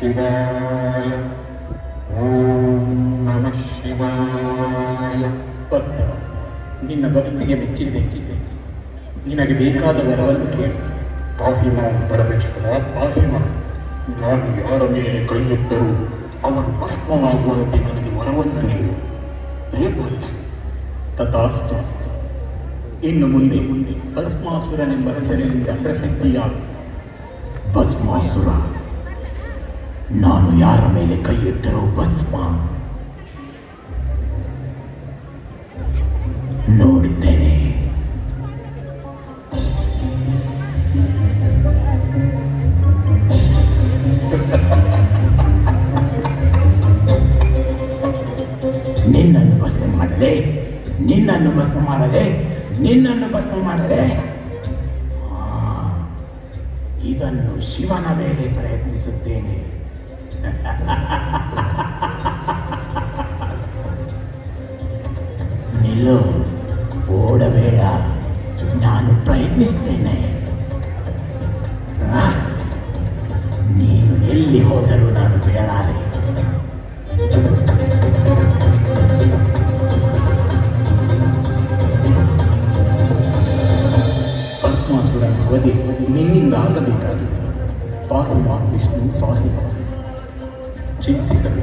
ಶಿವಾಯ ಓಂ ನಮಃ ಶಿವಾಯ. ಭಕ್ತ ನಿನ್ನ ಭಕ್ತಿಗೆ ಮೆಚ್ಚಿದ್ದೆ ನಿನಗೆ ಬೇಕಾದ ವರವನ್ನು ಕೇಳಿ. ಪಾಹಿಮ ಪರಮೇಶ್ವರ ಪಾಹಿಮ. ನಾನು ಯಾರ ಮೇಲೆ ಕೈಯಿಟ್ಟರೂ ಅವರು ಭಸ್ಮವಾಗುವಂತೆ ನನಗೆ ವರವನ್ನು ನೀಡು. ದಯಪಾಲಿಸು ತಥಾಸ್ತು. ಇನ್ನು ಮುಂದೆ ಮುಂದೆ ಭಸ್ಮಾಸುರನೆಂಬ ಹೆಸರಿನಿಂದ ಪ್ರಸಿದ್ಧಿಯಾಗ ಭಸ್ಮಾಸುರ. ನಾನು ಯಾರ ಮೇಲೆ ಕೈ ಇಟ್ಟರೂ ಭಸ್ಮ. ನೋಡುತ್ತೇನೆ ನಿನ್ನನ್ನು ಭಸ್ಮ ಮಾಡದೆ, ನಿನ್ನನ್ನು ಭಸ್ಮ ಮಾಡದೆ, ನಿನ್ನನ್ನು ಭಸ್ಮ ಮಾಡದೆ. ಇದನ್ನು ಶಿವನ ಮೇಲೆ ಪ್ರಯತ್ನಿಸುತ್ತೇನೆ. ನಿಲ್ಲು, ಓಡಬೇಡ. ನಾನು ಪ್ರಯತ್ನಿಸ್ತೇನೆ. ನೀನು ಎಲ್ಲಿ ಹೋದರೂ ನಾನು ಬಿಡಲಾರೆ. ಭಸ್ಮಾಸುರನ ವಧೆ ನಿನ್ನಿಂದ ಆಗಬೇಕಾಗಿದೆ ಪಾಹಿ ವಿಷ್ಣು ಪಾಹಿ Jesus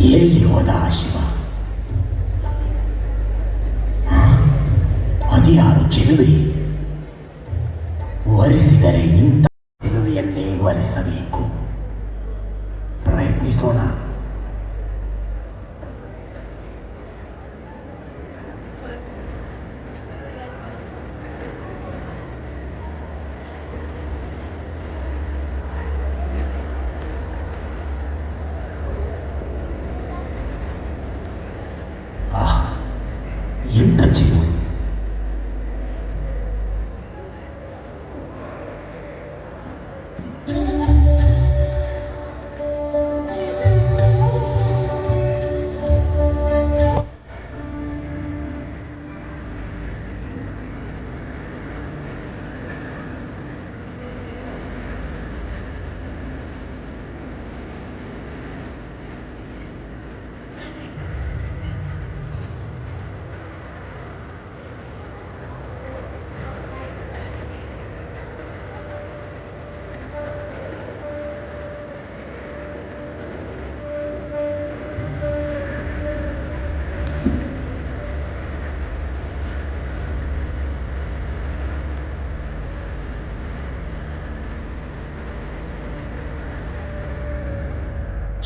ಎಲ್ಲಿ ಹೋದ ಆ ಶಿವ? ಅದ್ಯಾರು ಚೆಲುವೆ ವರಿಸಿದರೆ ಇಂಥ ಚೆಲುವೆಯನ್ನೇ ವರಿಸಬೇಕು ಪ್ರಯತ್ನಿಸೋಣ ಎಂಥ ಚೆಲುವು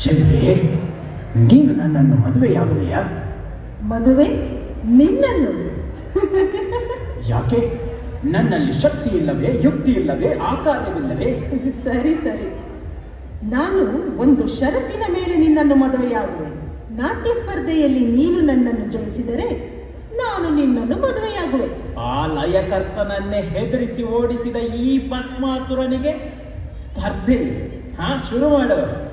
ಚೆಲುವೆ ನೀನು ನನ್ನನ್ನು ಮದುವೆಯಾಗುವೆಯಾ ಮದುವೆ ನಿನ್ನನ್ನು. ಯಾಕೆ? ನನ್ನಲ್ಲಿ ಶಕ್ತಿ ಇಲ್ಲವೇ ಯುಕ್ತಿ ಇಲ್ಲವೇ ಆಕಾರವಿಲ್ಲವೇ ಸರಿ ಸರಿ. ನಾನು ಒಂದು ಷರತ್ತಿನ ಮೇಲೆ ನಿನ್ನನ್ನು ಮದುವೆಯಾಗುವೆ ನಾಟ್ಯ ಸ್ಪರ್ಧೆಯಲ್ಲಿ ನೀನು ನನ್ನನ್ನು ಜಯಿಸಿದರೆ ನಾನು ನಿನ್ನನ್ನು ಮದುವೆಯಾಗುವೆ. ಆ ಲಯಕರ್ತನನ್ನೇ ಹೆದರಿಸಿ ಓಡಿಸಿದ ಈ ಭಸ್ಮಾಸುರನಿಗೆ ಸ್ಪರ್ಧೆ. ಹಾ ಶುರು ಮಾಡು.